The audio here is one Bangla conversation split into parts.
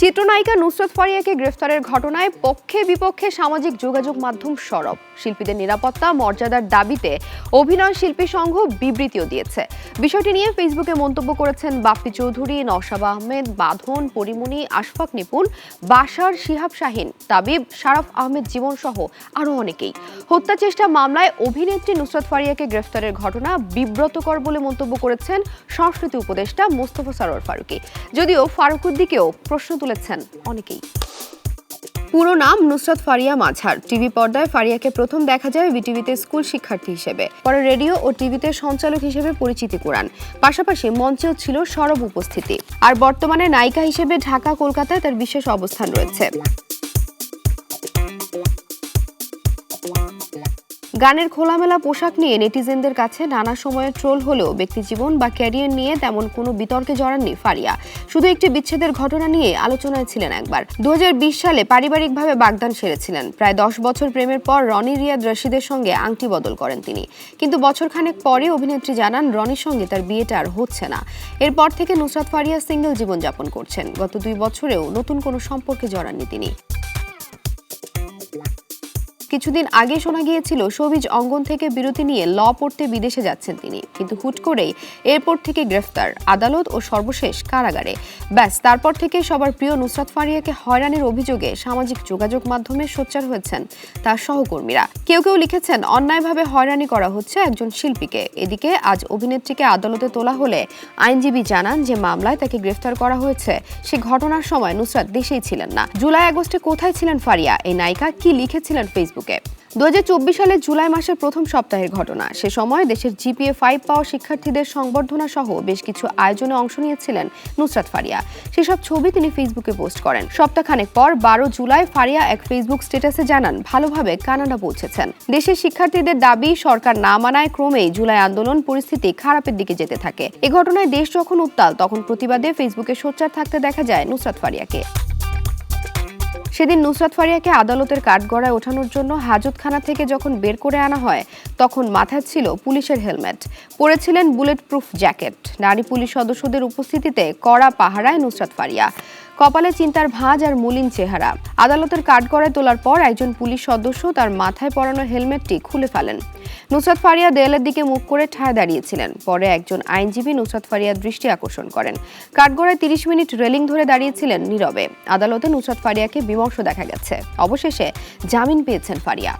চিত্রনায়িকা নুসরত ফারিয়াকে গ্রেফতারের ঘটনায় পক্ষে বিপক্ষে সামাজিক যোগাযোগ মাধ্যম সরব। শিল্পীদের নিরাপত্তা, মর্যাদার দাবিতে অভিনয় শিল্পী সংঘ বিবৃতিও দিয়েছে। বিষয়টি নিয়ে ফেসবুকে মন্তব্য করেছেন বাপ্পি চৌধুরী, নওশাব আহমেদ, বাঁধন, পরিমণি, আশফাক নিপুণ, বাশার, শিহাব শাহিন, তাবিব, শারাফ আহমেদ জীবন সহ আরও অনেকেই। হত্যা চেষ্টা মামলায় অভিনেত্রী নুসরত ফারিয়াকে গ্রেফতারের ঘটনা বিব্রতকর বলে মন্তব্য করেছেন সংস্কৃতি উপদেষ্টা মোস্তফা সরোয়ার ফারুকী। যদিও ফারুকুদ্দিকেও প্রশ্ন তুলেছেন অনেকেই। পুরো নাম নুসরত ফারিয়া মাঝার টিভি পর্দায় ফারিয়াকে প্রথম দেখা যায় বিটিভিতে স্কুল শিক্ষার্থী হিসেবে। পরে রেডিও ও টিভিতে সঞ্চালক হিসেবে পরিচিতি কুড়ান। পাশাপাশি মঞ্চেও ছিল সরব উপস্থিতি। আর বর্তমানে নায়িকা হিসেবে ঢাকা, কলকাতায় তার বিশেষ অবস্থান রয়েছে। গানের খোলামেলা পোশাক নিয়ে নেটিজেনদের কাছে নানা সময়ে ট্রোল হলেও ব্যক্তিজীবন বা ক্যারিয়ার নিয়ে তেমন কোনো বিতর্কে জড়াননি ফারিয়া। শুধু একটি বিচ্ছেদের ঘটনা নিয়ে আলোচনায় ছিলেন একবার। দু হাজার বিশ সালে পারিবারিকভাবে বাগদান সেরেছিলেন। প্রায় দশ বছর প্রেমের পর রনি রিয়াদ রশিদের সঙ্গে আংটি বদল করেন তিনি। কিন্তু বছরখানেক পরে অভিনেত্রী জানান রনির সঙ্গে তার বিয়েটা আর হচ্ছে না। এরপর থেকে নুসরাত ফারিয়া সিঙ্গেল জীবনযাপন করছেন। গত দুই বছরেও নতুন কোনো সম্পর্কে জড়াননি তিনি। কিছুদিন আগে শোনা গিয়েছিল শোবিজ অঙ্গন থেকে বিরতি নিয়ে ল পড়তে বিদেশে যাচ্ছেন তিনি। কিন্তু হুট করেই এয়ারপোর্ট থেকে গ্রেফতার, আদালত ও সর্বশেষ কারাগারে। ব্যাস, তারপর থেকে সবার প্রিয় নুসরাত ফারিয়াকে হয়রানির অভিযোগে সামাজিক যোগাযোগ মাধ্যমে সোচ্চার হয়েছেন তার সহকর্মীরা। কেউ কেউ লিখেছেন, অন্যায়ভাবে হয়রানি করা হচ্ছে একজন শিল্পীকে। এদিকে আজ অভিনেত্রীকে আদালতে তোলা হলে আইনজীবী জানান যে মামলায় তাকে গ্রেফতার করা হয়েছে। সে ঘটনার সময় নুসরাত দেশেই ছিলেন না। জুলাই আগস্টে কোথায় ছিলেন ফারিয়া? এই নায়িকা কি লিখেছিলেন ফেসবুকে? দু সালের জুলাই মাসের প্রথম সপ্তাহের ঘটনা। সে সময় দেশের জিপিএ ফাইভ পাওয়া শিক্ষার্থীদের সংবর্ধনা সহ বেশ কিছু আয়োজনে অংশ নিয়েছিলেন নুসরাত ফারিয়া। সেসব ছবি তিনি ফেসবুকে পোস্ট করেন। সপ্তাহখানেক পর বারো জুলাই ফারিয়া এক ফেসবুক স্ট্যাটাসে জানান, ভালোভাবে কানাডা পৌঁছেছেন। দেশের শিক্ষার্থীদের দাবি, সরকার না মানায় ক্রমেই জুলাই আন্দোলন পরিস্থিতি খারাপের দিকে যেতে থাকে। এ ঘটনায় দেশ যখন উত্তাল, তখন প্রতিবাদে ফেসবুকে সোচ্চার থাকতে দেখা যায় নুসরাত ফারিয়াকে। সেদিন নুসরাত ফারিয়াকে আদালতের কাঠগড়ায় ওঠানোর জন্য হাজতখানা থেকে যখন বের করে আনা হয়, তখন মাথায় ছিল পুলিশের হেলমেট। পরেছিলেন বুলেট প্রুফ জ্যাকেট। নারী পুলিশ সদস্যদের উপস্থিতিতে কড়া পাহারায় নুসরাত ফারিয়া। কপালে চিন্তার ভাঁজ আর মলিন চেহারা। আদালতের কাঠগড়ায় তোলার পর একজন পুলিশ সদস্য তার মাথায় পরানো হেলমেটটি খুলে ফেলেন। নুসরাত ফারিয়া দেয়ালের দিকে মুখ করে ঠায় দাঁড়িয়েছিলেন। পরে একজন আইনজীবী নুসরাত ফারিয়ার দৃষ্টি আকর্ষণ করেন। কাঠগড়ায় তিরিশ মিনিট রেলিং ধরে দাঁড়িয়েছিলেন নীরবে। আদালতে নুসরাত ফারিয়াকে বিমর্ষ দেখা গেছে। অবশেষে জামিন পেয়েছেন ফারিয়া।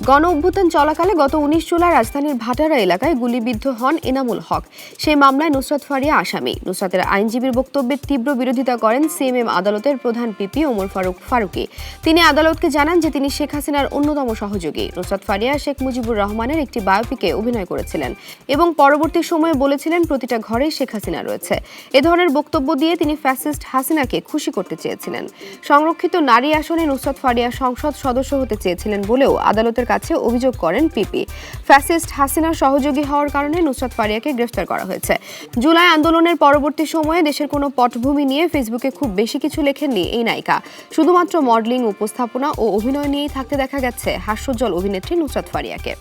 গণ অভ্যুত্থান চলাকালে গত উনিশ জুলাই রাজধানীর ভাটারা এলাকায় গুলিবিদ্ধ হন এনামুল হক। সেই মামলায় নুসরাত ফারিয়া আসামি। নুসরাতের আইনজীবীর বক্তব্যের তীব্র বিরোধিতা করেন সিএমএম আদালতের প্রধান পিপি ওমর ফারুক ফারুকি। তিনি আদালতকে জানান যে তিনি শেখ হাসিনার অন্যতম সহযোগী। নুসরাত ফারিয়া শেখ মুজিবুর রহমানের একটি বায়োপিকে অভিনয় করেছিলেন এবং পরবর্তী সময়ে বলেছিলেন, প্রতিটা ঘরেই শেখ হাসিনা রয়েছে। এ ধরনের বক্তব্য দিয়ে তিনি ফ্যাসিস্ট হাসিনাকে খুশি করতে চেয়েছিলেন। সংরক্ষিত নারী আসনে নুসরাত ফারিয়া সংসদ সদস্য হতে চেয়েছিলেন বলেও আদালতের কাছে অভিযোগ করেন পিপি। ফ্যাসিস্ট হাসিনার সহযোগী হওয়ার কারণে নুসরাত ফারিয়াকে গ্রেফতার করা হয়েছে। জুলাই আন্দোলনের পরবর্তী সময়ে দেশের কোনো পটভূমি নিয়ে ফেসবুকে খুব বেশি কিছু লেখেননি এই নায়িকা। শুধুমাত্র মডেলিং, উপস্থাপনা ও অভিনয় নিয়েই থাকতে দেখা গেছে হাস্যজ্জ্বল অভিনেত্রী নুসরাত ফারিয়াকে